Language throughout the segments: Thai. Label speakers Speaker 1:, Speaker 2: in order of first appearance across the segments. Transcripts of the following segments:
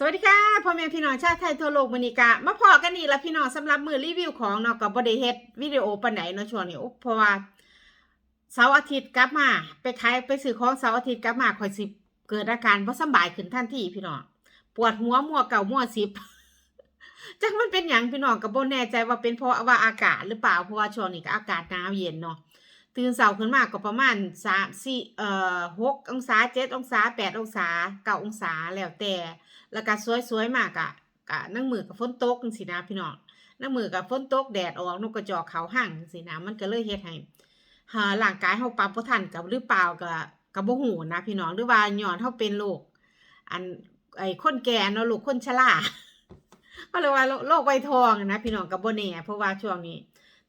Speaker 1: สวัสดีค่ะพ่อแม่พี่น้องชาติไทยทั่วโลกมอนิกามาพอกันนี่ละพี่น้องสำหรับมือรีวิวของเนาะกับบไดเฮดวิดีโอปานไหนเนาะชวงนี้อุ๊บเพราะว่าเสาร์อาทิตย์กลับมา ไปขายไปซื้อของเสาร์อาทิตย์กลับมาข่อยสิเกิดอาการบ่สบายขึ้นทันทีพี่น้องปวดหัวมัวเก่ามัวสิบจักมันเป็นหยังพี่น้องก็บ่แน่ใจว่าเป็นเพราะว่าอากาศหรือเปล่าเพราะว่าช่วงนี้ก็อากาศหนาวเย็นเนาะ ตื่นเช้าขึ้นมาก็ประมาณ3 4เอ่อ6องศา7องศา8องศา9องศาแล้วแต่ แล้วก็สวยๆมากอะกะนั่งมือกับฝนตกจังซี่นะพี่น้องนั่งมือกับฝนตกแดดออกนกกระจอกเขาห่างจังซี่นะมันก็เลยเฮ็ดให้หาร่างกายเฮาปรับบ่ทันกับหรือเปล่าก็ก็บ่ฮู้นะพี่น้องหรือว่าย้อนเฮาเป็นโรคอันไอ้คนแก่เนาะลูกคนชราก็เลยว่าโรโรคไวทองนะพี่น้องก็บ่แน่เพราะว่าช่วงนี้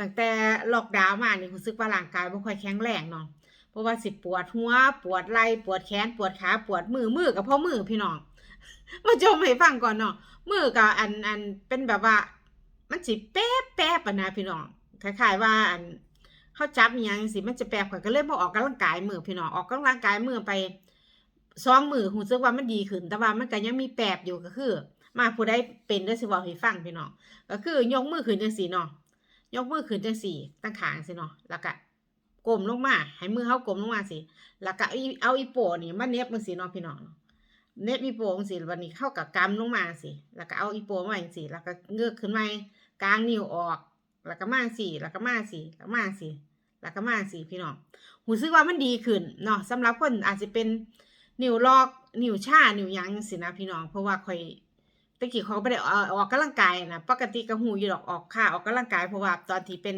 Speaker 1: ตั้งแต่ล็อกดาวน์มานี่รู้สึกว่าร่างกายบ่ค่อยแข็งแรงเนาะเพราะว่าสิปวดหัว ปวดไหล่ปวดแขน ปวดขา ปวดมือมือก็เพราะมือพี่น้องมาจมให้ฟังก่อนเนาะมือก็อันอันเป็นแบบว่า มันสิแป๊บแป๊บอะนะพี่น้องคล้ายๆว่าอันเขาจับอหยังสิมันจะแป๊บข่อยก็เลยบ่ออกกำลังกายมือพี่น้องออกกำลังกายมือไปสองมือรู้สึกว่ามันดีขึ้น แต่ว่ามันก็ยังมีแปบอยู่ก็คือ มาผู้ใดเป็นได้สิเว้าให้ฟังพี่น้องก็คือยกมือขึ้นจังซี่เนาะ ยกมือขึ้นจังซี่ตั้งขางสิเนาะแล้วก็ก้มลงมาให้มือเฮาก้มลงมาสิแล้วก็เอาอีโปนี่มาเน็บจังซี่เนาะพี่น้องเน็ตอีโปงสิวันนี้เข้ากับกำลงมาสิแล้วก็เอาอีโปมาสิแล้วก็เงือกขึ้นมากลางนิ้วออกแล้วก็มาสิแล้วก็มาสิแล้วมาสิแล้วก็มาสิพี่น้องหูซึกว่ามันดีขึ้นเนาะสำหรับคนอาจจะเป็นนิ้วลอกนิ้วชานิ้วยังสินะพี่น้องเพราะว่าคอย ตะกี้เขาไม่ได้ออกกกำลังกายนะปกติก็หูอยู่ดอกออกค่าออกกำลังกายเพราะว่าตอนที่เป็น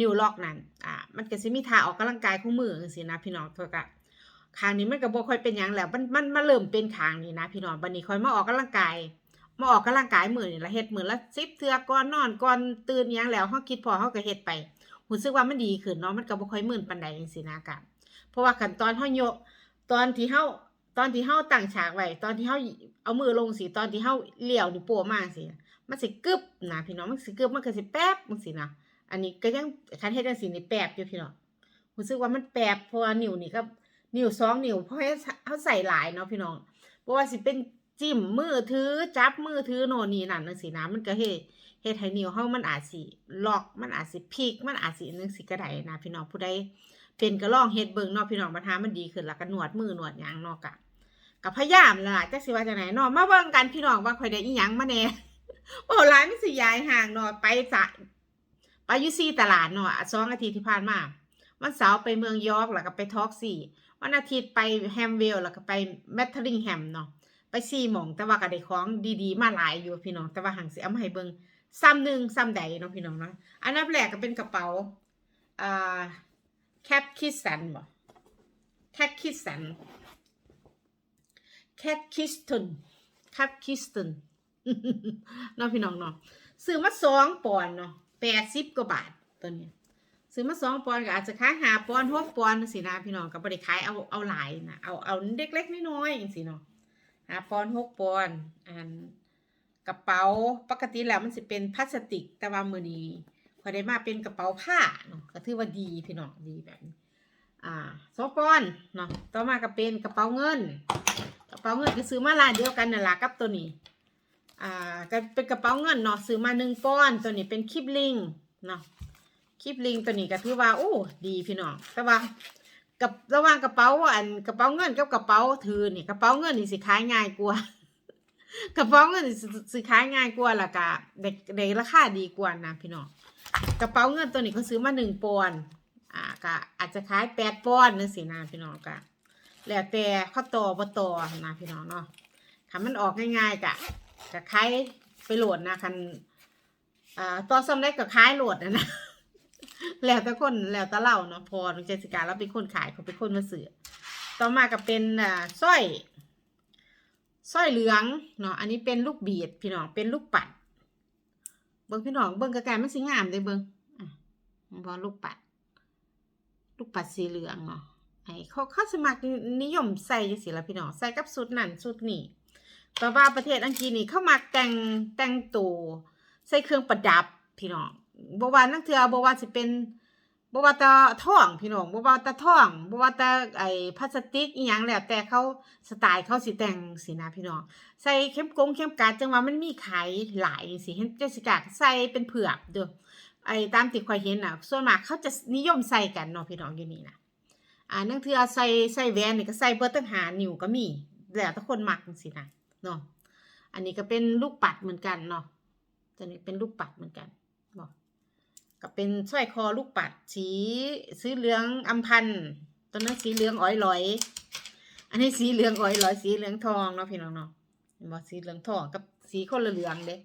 Speaker 1: นิวลอกนั่นอ่ามันก็สิมีท่าออกกำลังกายคู่มือสินะพี่น้องเท่ากับคางนี้มันก็บ่ค่อยเป็นหยังแล้วมันมันมาเริ่มเป็นคางนี่นะพี่น้องบัดนี้ค่อยมาออกกำลังกายมาออกกำลังกายมือนี่ละเฮ็ดมือละ10เทือก่อนนอนก่อนตื่นยังแล้วเฮาคิดพอเฮาก็เฮ็ดไปรู้สึกว่ามันดีขึ้นเนาะมันก็บ่ค่อยมึนปานใดจังซี่นะกะเพราะว่าขั้นตอนเฮาโยกตอนที่เฮา ตอนที่เฮาตั้งฉากไว้ตอนที่เฮาเอามือลงสิตอนที่เฮาเลี้ยวนิ้วโป้มาสิมันสิกึบนะพี่น้องมันสิกึบมันก็สิแป๊บจังซี่นะอันนี้ก็ยังคันเฮ็ดจังซี่นี่แป๊บอยู่พี่น้องรู้สึกว่ามันแป๊บเพราะว่านิ้วนี่ก็นิ้วสองนิ้วเพราะเขาใส่หลายเนาะพี่น้องเพราะว่าสิเป็นจิ้มมือถือจับมือถือโน่นนี่นั่นจังซี่นะมันก็เฮ็ดเฮ็ดให้นิ้วเฮามันอาจสิล็อกมันอาจสิพลิกมันอาจสินึงสิก็ได้นะพี่น้องผู้ใดเป็นก็ลองเฮ็ดเบิ่งเนาะพี่น้องปัญหามันดีขึ้นแล้วก็นวดมือนวดหยังเนาะกะ ก็พยายามแล้วล่ะจักสิว่าจังไดเนาะมาเบิ่งกันพี่น้องว่าข่อยได้อีหยังมาแน่โอ้หลายมันสิยายห่างเนาะไปจะไปอยู่ซี่ตลาดเนาะสองอาทิตย์ที่ผ่านมาวันเสาร์ไปเมืองยอร์กแล้วก็ไปทอล์กซี่วันอาทิตย์ไปแฮมเวลแล้วก็ไปแมทเทอริงแฮมเนาะไปซีหมองแต่ว่าก็ได้ของดีๆ มาหลายอยู่พี่น้อง แต่ว่าหังสิเอามาให้เบิ่งซ้ำหนึ่งซ้ำใดเนาะพี่น้องเนาะอันดับแรกก็เป็นกระเป๋าอ่าแคปคิสสันบ่แคปคิสสัน แคปคิสตันแคปคิสตันเนาะพี่น้องเนาะซื้อมาสองปอนด์เนาะแปดสิบกว่าบาทตัวนี้ซื้อมาสองปอนด์ก็อาจจะขายหาปอนหกปอนสินะพี่น้องก็บ่ได้ขายเอาเอาหลายนะเอาเอาเล็กๆน้อยๆจังซี่เนาะหาปอนหกปอนอันกระเป๋าปกติแล้วมันสิเป็นพลาสติกแต่ว่ามือนี้พอได้มาเป็นกระเป๋าผ้าเนาะก็ถือว่าดีพี่น้องดีแบบนี้อ่าสองปอนด์เนาะต่อมาก็เป็นกระเป๋าเงิน กระเป๋าเงินก็ซื้อมาร้านเดียวกันนั่นล่ะกับตัวนี้ อ่าก็เป็นกระเป๋าเงินเนาะซื้อมาหนึ่งป้อนตัวนี้เป็นคลิปลิงเนาะคลิปลิงตัวนี้ก็ถือว่าโอ้ดีพี่น้องแต่ว่ากับระหว่างกระเป๋าอันกระเป๋าเงินกับกระเป๋าถือนี่กระเป๋าเงินนี่สิขายง่ายกว่ากระเป๋าเงินสิขายง่ายกว่าและก็ได้ได้ราคาดีกว่านะพี่น้องกระเป๋าเงินตัวนี้เขาซื้อมาหนึ่งปอนอ่าก็อาจจะขายแปดปอนด์นึงสินะพี่น้องก็ แล้วแต่เขาต่อบ่ต่อนะพี่น้องเนาะถ้ามันออกง่ายๆกะก็ขายไปโหลดนะคันอ่าต่อซ้ำได้ก็ขายโหลดนะนะแล้วแต่คนแล้วแต่เราเนาะพอเจสิกาเราเป็นคนขายเขาเป็นคนมาซื้อต่อมาก็เป็นอ่าสร้อยสร้อยเหลืองเนาะอันนี้เป็นลูกบีดพี่น้องเป็นลูกปัด เบิ่งพี่น้องเบิ่งกระแกมันสีงามเลยเบิ่งอะพอลูกปัด ลูกปัดสีเหลืองเนาะ ไอ้เขาเขาสมัครนิยมใส่จังซี่ละพี่น้องใส่กับสุดนั่นสุดนี่แต่ว่าประเทศอังกฤษนี่เข้ามาแต่งแต่งตัวใส่เครื่องประดับพี่น้องบว่านักเทือบว่าสิเป็นบว่าต่ท่องพี่น้องบว่าต่ท่องบว่าต่ไอ้พลาสติกอีหยังแล้วแต่เขาสไตล์เขาสิแต่งสินะพี่น้องใส่เข้มกงเข้มกาดจังว่ามันมีขายหลายสิเห็นเจสิกาใส่เป็นเผือกเด้อไอ้ตามที่ข่อยเห็นน่ะส่วนมากเขาจะนิยมใส่กันเนาะพี่น้องอยู่นี่นะ อ่านั่นคือใส่ใส่แหวนนี่ก็ใส่เบิดตั้งหานิ้วก็มีแล้วแต่คนมักจังซี่นะเนาะอันนี้ก็เป็นลูกปัดเหมือนกันเนาะตัวนี้เป็นลูกปัดเหมือนกันเนาะก็เป็นสร้อยคอลูกปัดสีสีเหลืองอำพันตอนนั้นสีเหลืองอ้อยลอย อันนี้สีเหลืองอ้อยลอยสีเหลืองทองเนาะพี่น้องเนาะเห็นบ่สีเหลืองทองกับสีคนละเหลืองเด้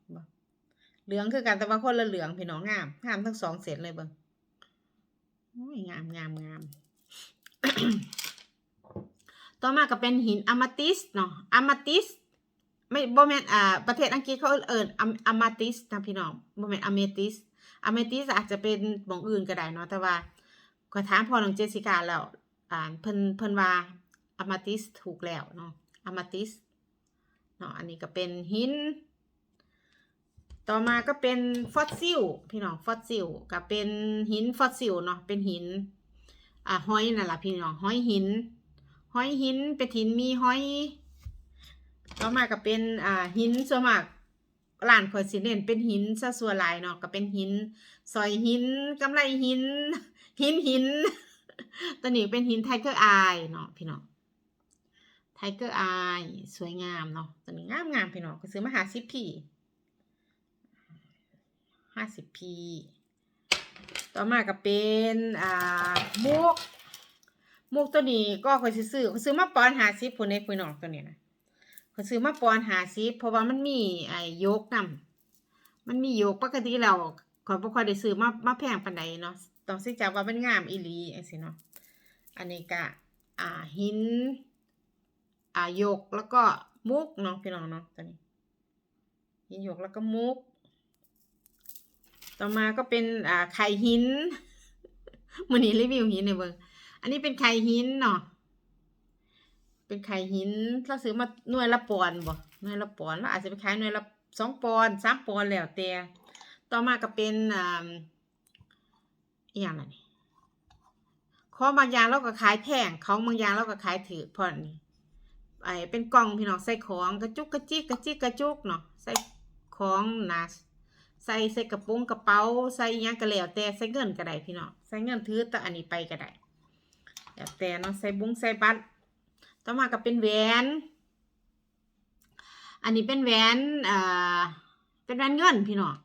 Speaker 1: เห็นบ่เหลืองคือกันแต่ว่าคนละเหลืองพี่น้องงามงามทั้งสองเสร็จเลยเบิ่งโอ้ยงามงามงาม ต่อมาก็เป็นหินอะมาติสเนาะอะมาติสไม่โบแมนอ่าประเทศอังกฤษเขาเอิ้นอะมาติสนะพี่น้องโบแมนอะเมติสอเมติสอาจจะเป็นหมองอื่นก็ได้เนาะแต่ว่าก็ถามพอน้องเจสิกาแล้วอ่าเพิ่นเพิ่นว่าอมาติสถูกแล้วเนาะอมาติสเนาะอันนี้ก็เป็นหิน ต่อมาก็เป็นฟอสซิลพี่น้องฟอสซิลก็เป็นหินฟอสซิลเนาะเป็นหิน อ่าห้อยนั่นแหละพี่น้องห้อยหินห้อยหินเป็นหินมีห้อยต่อมาก็เป็นอ่าหินส่วนมากร้านข่อยสิเน้นเป็นหินซะส่วนหลายเนาะก็เป็นหินซอยหินกำไรหิน หินหินตัวนี้เป็นหินไทเกอร์อายเนาะพี่น้องไทเกอร์อายสวยงามเนาะตัวนี้งามงามพี่น้องก็ซื้อมาหาสิบพีห้าสิบพี ต่อมาก็เป็นอ่ามุกมุกตัวนี้ก็ข่อยซื้อข่อยซื้อมาปอนหาสิผลในพี่น้องตัวนี้นะเขาซื้อมาปอนหาซิเพราะว่ามันมีไอ้โยกนำมันมีโยกปกติแล้วขอยบ่ค่อยได้ซื้อมามาแพงปานใดเนาะต้องสิจักว่ามันงามอีหลีจังซี่เนาะอันนี้ก็อ่าหินอ่าโยกแล้วก็มุกเนาะพี่น้องเนาะตัวนี้หินโยกแล้วก็มุก ต่อมาก็เป็นอ่าไข่หินมื้อนี้รีวิวหินให้เบิ่งอันนี้เป็นไข่หินเนาะเป็นไข่หินเราซื้อมาหน่วยละปอนบ่หน่วยละปอนเราอาจจะไปขายหน่วยละสองปอนสามปอนแล้วแต่ต่อมาก็เป็นอ่าอีหยังล่ะนี่ของบางอย่างเราก็ขายแพงของบางอย่างเราก็ขายถือพราะนี่ไอเป็นกล่องพี่น้องใส่ของกระจุกกระจิกกระจิกกระจุกเนาะใส่ของหนา ใส่ใส่กระโปรงกระเป๋าใส่ยังก็แล้วแต่ใส่เงินก็ได้พี่น้องใส่เงินถือแต่อันนี้ไปก็ได้แล้วแต่เนาะใส่บุ้งใส่บัตรต่อมาก็เป็นแหวน อันนี้เป็นแหวนอ่าเป็นแหวนเงินพี่น้อง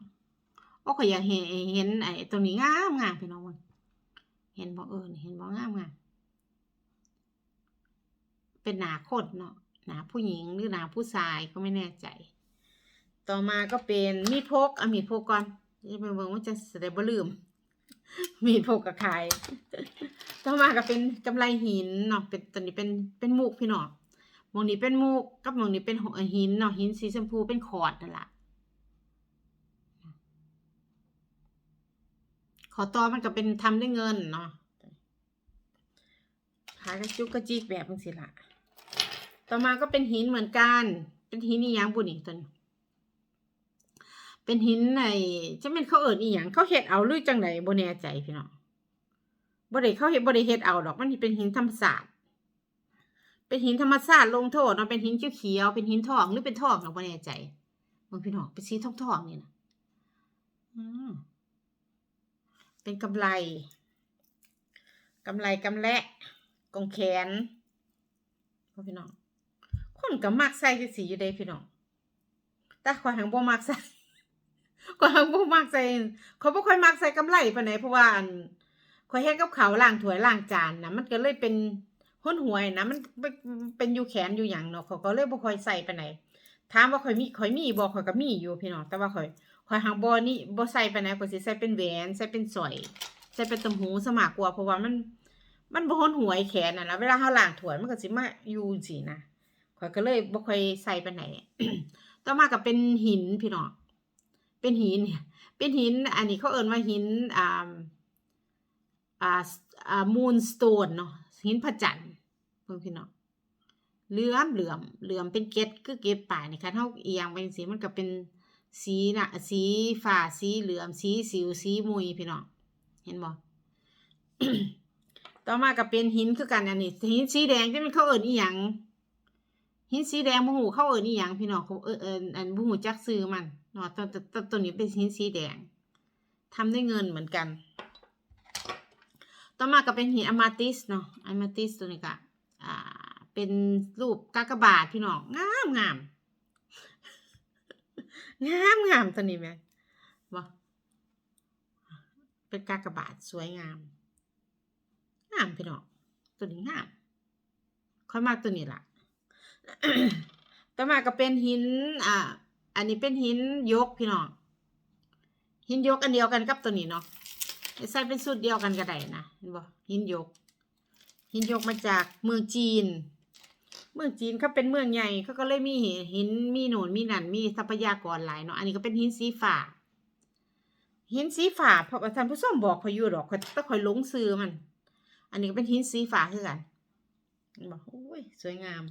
Speaker 1: โอ้ก็อยากเห็นเห็นไอ้ตรงนี้งามงามพี่น้องเบิ่งเห็นบ่เออเห็นบ่งามงามเป็นหนาคนเนาะหนาผู้หญิงหรือหนาผู้ชายก็ไม่แน่ใจ ต่อมาก็เป็นมีดพกเอามีดพกก่อนจะไปเบิ่งว่าจะแสดงบ่ลืม มีดพกกับขาย ต่อมาก็เป็นกำไรหินเนาะเป็นตัวนี้เป็นเป็นมุกพี่เน้องหมองนี้เป็นมุกกับมองนี้เป็นหหินเนาะหินสีชมพูเป็นขอดนั่นละขอต่อมันก็เป็นทำด้วยเงินเนาะขายกระจุกกระจิกแบบนี้สิละต่อมาก็เป็นหินเหมือนกัน เป็นหินอีหยังบุนี่ตัวนี้ เป็นหินในจะเป็นเขาเอิญอีหยังเขาเฮ็ดเอาหรือจังไหนบ่แน่ใจพี่น้องบ่ได้เขาเฮ็ดบ่ได้เฮ็ดเอาดอกมันเป็นหินธรรมศาสตร์เป็นหินธรรมศาสตร์ลงโทษเนาะเป็นหินเขียวเป็นหินทองหรือเป็นทองเราบ่แน่ใจบางพี่น้องเป็นสีทองๆนี่นะอืมเป็นกำไรกำไรกำแลกองแขนพี่น้องคนก็มักใส่จังซี่อยู่เด้พี่น้องแต่ข้อยหังบ่มักใส่ ข้อยหังบ่มักใส่เขาบ่ค่อยมักใส่กำไรปานใดเพราะว่าอันข่อยเฮ็ดกับเขาล้างถ้วยล้างจานนะมันก็เลยเป็นห้นหวยนะมันเป็นอยู่แขนอยู่หยังเนาะเขาก็เลยบ่ค่อยใส่ปานใดถามว่าข่อยมีข่อยมีบ่ข่อยก็มีอยู่พี่น้องแต่ว่าข่อยข่อยหังบ่นี่บ่ใส่ปานใดข่อยสิใส่เป็นแหวนใส่เป็นสร้อยใส่เป็นตำหูสมากกว่าเพราะว่ามันมันบ่ห้นหวยแขนน่ะนะเวลาเฮาล้างถ้วยมันก็สิมาอยู่จังซี่นะข่อยก็เลยบ่ค่อยใส่ปานใดต่อมาก็เป็นหินพี่น้อง เป็นหินเนี่ยเป็นหิน อันนี้เขาเอิ้นว่าหินอ่าอ่าอ่ามูนสโตนเนาะหินพระจันทร์เพิ่อนพี่น้องเหลื่อมเหลื่อมเหลื่อมเป็นเกล็ดคือเก็บป่ายนี่ค่ะเฮาเอียงไปจังซี่มันก็เป็นสีน่ะสีฟ้าสีเหลื่อมสีสิวสีมุยพี่น้องเห็นบ่ต่อมาก็เป็นหินคือกันอันนี้หินสีแดงที่มันเขาเอิ้นอีหยังหินสีแดงบ่ฮู้เขาเอิ้นอีหยังพี่น้องเขาเอิ้นเอิ้นอันบ่ฮู้จักชื่อมัน เนาะตัวตัวตัวนี้เป็นหินสีแดงทำด้วยเงินเหมือนกัน ต่อมาก็เป็นหินอะมาติสเนาะอะมาติสตัวนี้ก็อ่า เป็นรูปกากบาทพี่น้องงามงามงามงามตัวนี้แม่บ่เป็นกากบาทสวยงาม งามพี่น้องตัวนี้งามค่อยมากตัวนี้ล่ะ ต่อมาก็เป็นหินอ่า อันนี้เป็นหินยกพี่น้อง หินยกอันเดียวกันกับตัวนี้เนาะใส่เป็นสูตรเดียวกันก็ได้นะเห็นบ่หินยก หินยกมาจากเมืองจีน เมืองจีนเขาเป็นเมืองใหญ่เขาก็เลยมีหินมีโหนนมีนั่นมีทรัพยากรหลายเนาะ อันนี้ก็เป็นหินสีฟ้าหินสีฟ้าเพราะว่าท่านผู้ชมบอกพออยู่ดอกเขาต้องคอยลงซื้อมัน อันนี้ก็เป็นหินสีฟ้าคือกันเห็นบอกโอ้ยสวยงาม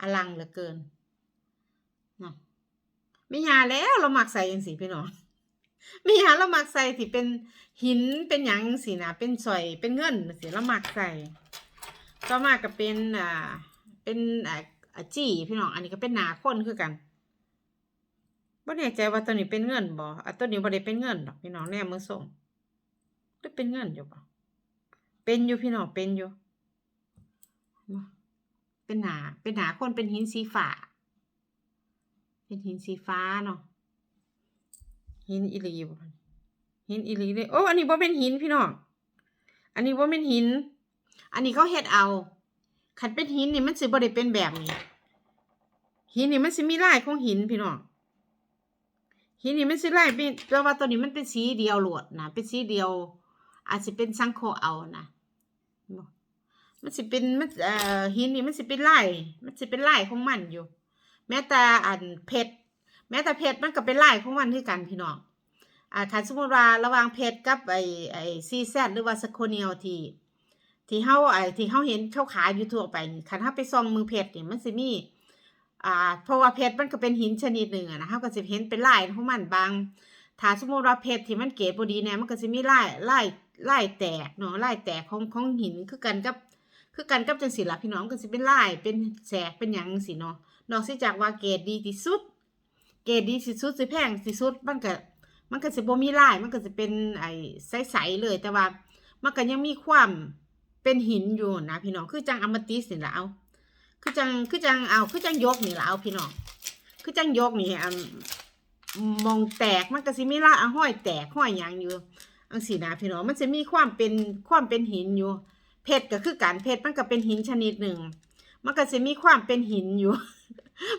Speaker 1: อลังเหลือเกินเนาะ ไม่ยาแล้วเราหมักใส่ยังสีพี่น้องไม่ยาเราหมักใส่ที่เป็นหินเป็นหยังสีนะเป็นสอยเป็นเงินสีเราหมักใส่ต่อมาก็เป็นอ่าเป็นอ่าจี้พี่น้องอันนี้ก็เป็นหนาคนคือกันบ่แน่ใจว่าตัวนี้เป็นเงินบ่อะตัวนี้บ่ได้เป็นเงินดอกพี่น้องแน่มือส่งหรือเป็นเงินอยู่บ่เป็นอยู่พี่น้องเป็นอยู่เป็นหนาเป็นหนาคนเป็นหินสีฟ้า เป็นหินสีฟ้าเนาะหินอิลีบ่หินอิลีเลยโอ้อันนี้บ่เป็นหินพี่น้องอันนี้บ่เป็นหิน อันนี้เขาเฮ็ดเอาคันเป็นหินนี่มันสิบ่ได้เป็นแบบนี้ หินนี่มันสิมีลายของหินพี่น้องหินนี่มันสิลายเป็นแปลว่าตัวนี้มันเป็นสีเดียวหลดนะเป็นสีเดียว อาจจะเป็นสังโคเอานะมันสิเป็นมันเอ่อหินนี่มันสิเป็นลายมันสิเป็นลายของมันอยู่ แม้แต่อันเพชรแม้แต่เพชรมันก็เป็นลายของมันคือกันพี่น้องอ่าคันสมมติว่าระหว่างเพชรกับไอ้ไอ้ซีแซดหรือว่าสโคเนียลที่ที่เฮาไอ้ที่เฮาเห็นเขาขายอยู่ทั่วไปคันเฮาไปส่องมือเพชรนี่มันสิมีอ่าเพราะว่าเพชรมันก็เป็นหินชนิดหนึ่งอะนะเฮาก็สิเห็นเป็นลายของมันบางถ้าสมมติว่าเพชรที่มันเกรดบ่ดีเนี่ยมันก็สิมีลายลายลายแตกเนาะลายแตกของของหินคือกันกับ คือกันกับจังซี่ล่ะพี่น้องมันก็สิเป็นลายเป็นแสกเป็นหยังจังซี่เนาะ นอกจากว่าเกรดดีที่สุด เกรดดีที่สุดสิแพงที่สุดมันก็มันก็สิบ่มีลายมันก็สิเป็นไอ้ใสๆเลย แต่ว่ามันก็ยังมีความเป็นหินอยู่นะพี่น้องคือจังอมติสนี่ละเอาคือจังคือจังเอาคือจังยกนี่ละเอาพี่น้องคือจังยกนี่อันมองแตกมันก็สิมีลายห้อยแตกห้อยยังอยู่อังสีนะพี่น้องมันจะมีความเป็นความเป็นหินอยู่เพชรก็คือการเพชรมันก็เป็นหินชนิดหนึ่ง มันก็จะมีความเป็นหินอยู่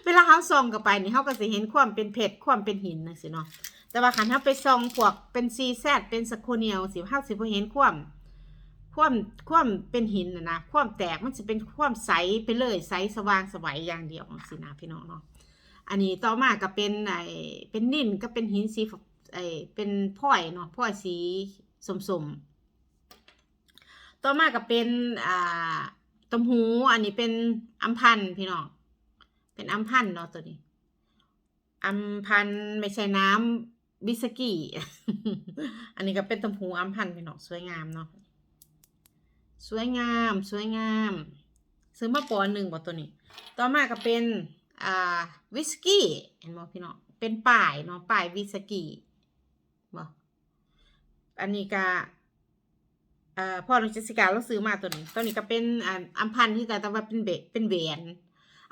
Speaker 1: เวลาเขาส่องเข้าไปนี่เขาก็จะเห็นความเป็นเพชรความเป็นหินนะสิเนาะแต่ว่าคันเขาไปส่องพวกเป็นซีแซดเป็นสโคเนียลสิเขาสิบ่เห็นความความความเป็นหินนะนะความแตกมันจะเป็นความใสไปเลยใสสว่างสวัยอย่างเดียวสินะพี่น้องเนาะอันนี้ต่อมาก็เป็นไอเป็นนิ่นก็เป็นหินสีไอเป็นพลอยเนาะพลอยสีสมๆต่อมาก็เป็นอ่า ตมหู อันนี้เป็นอัมพันธ์พี่น้อง เป็นอัมพันธ์เนาะตัวนี้ อัมพันธ์ไม่ใช่น้ำบิสกี้ อันนี้ก็เป็นตมหูอัมพันธ์พี่น้องสวยงามเนาะ สวยงาม สวยงาม ซื้อมาปอนหนึ่งบ่ตัวนี้ ต่อมาก็เป็น อ่า วิสกี้ เห็นบ่พี่น้อง เป็นป้ายเนาะป้ายวิสกี้บ่อันนี้ก็ อ่าพ่อน้องเจสสิก้าเราซื้อมาตัวนี้ ตัวนี้ก็เป็นอ่าอัมพันธ์ที่แต่ว่าเป็นเบเป็นแหวน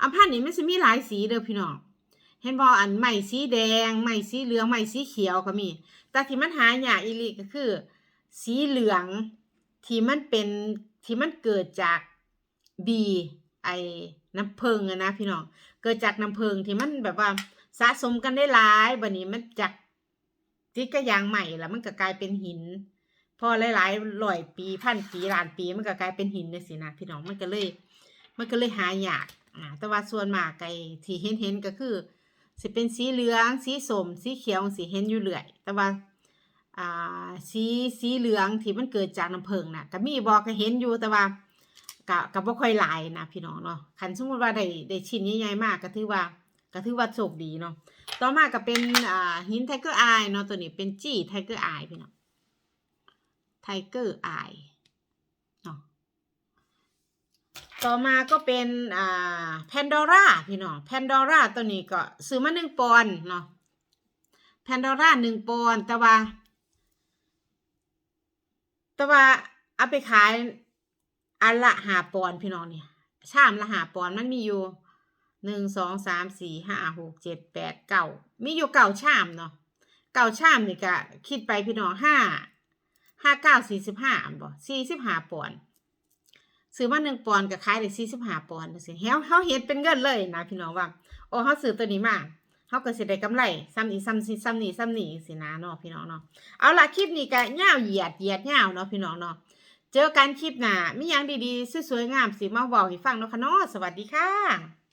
Speaker 1: อัมพันธ์นี่มันจะมีหลายสีเด้อพี่น้องเห็นบ่อันใหม่สีแดงใหม่สีเหลืองใหม่สีเขียวก็มี แต่ที่มันหายากอีลีก็คือ สีเหลืองที่มันเป็นที่มันเกิดจากบีไอน้ำผึ้งอะนะพี่น้องเกิดจากน้ำผึ้งที่มันแบบว่าสะสมกันได้หลายบัดนี้มันจากที่กระยางใหม่แล้วมันก็กลายเป็นหิน อหลายๆร้อยปีพันปีล้านปีมันก็กลายเป็นหินเลยสินะพี่น้องมันก็เลย มันก็เลยหายากอ่าแต่ว่าส่วนมากไก่ที่เห็นเห็นๆก็คือสิเป็นสีเหลือง สีส้มสีเขียวสีเห็นอยู่เรื่อย แต่ว่าอ่าสีสีเหลืองที่มันเกิดจากน้ำผึ้งน่ะก็มีบอกก็เห็นอยู่แต่ว่าก็ก็บ่ค่อยหลายนะพี่น้องเนาะคันสมมติว่าได้ได้ชิ้นใหญ่ๆมากก็ถือว่าก็ถือว่าโชคดีเนาะต่อมาก็เป็นอ่าหินไทเกอร์อายเนาะตัวนี้เป็นจี้ไทเกอร์อายพี่น้อง ไทเกอร์ไอต่อมาก็เป็นอ่าแพนดอร่าพี่น้องแพนดอร่าตัวนี้ก็ซื้อมาหนึ่งปอนเนาะแพนดอร่าหนึ่งปอนแต่ว่า แต่ว่าเอาไปขายอันละหาปอนพี่น้องเนี่ยชามละหาปอนมันมีอยู่หนึ่งสองสามสี่ห้าหกเจ็ดแปดเก้ามีอยู่เก้าชามเนาะเก้าชามนี่ก็คิดไปพี่น้องห้า ห้าเก้าสี่สิบห้าบ่สี่สิบห้าปอนด์ซื้อมาหนึ่งปอนด์ก็ขายได้สี่สิบห้าปอนด์สิเฮาเฮาเฮ็ดเป็นเงินเลยนะพี่น้องว่าโอ้เฮาซื้อตัวนี้มาเฮาก็สิได้กำไรซ้ำนี้ซ้ำนี้ซ้ำนี้ซ้ำนี้สินะเนาะพี่น้องเนาะเอาล่ะคลิปนี้ก็ยาวเหยียดเหยียดยาวเนาะพี่น้องเนาะเจอกันคลิปหน้ามียังดีๆสวยๆงามสิมาว้าให้ฟังเนาะค่ะเนาะสวัสดีค่ะ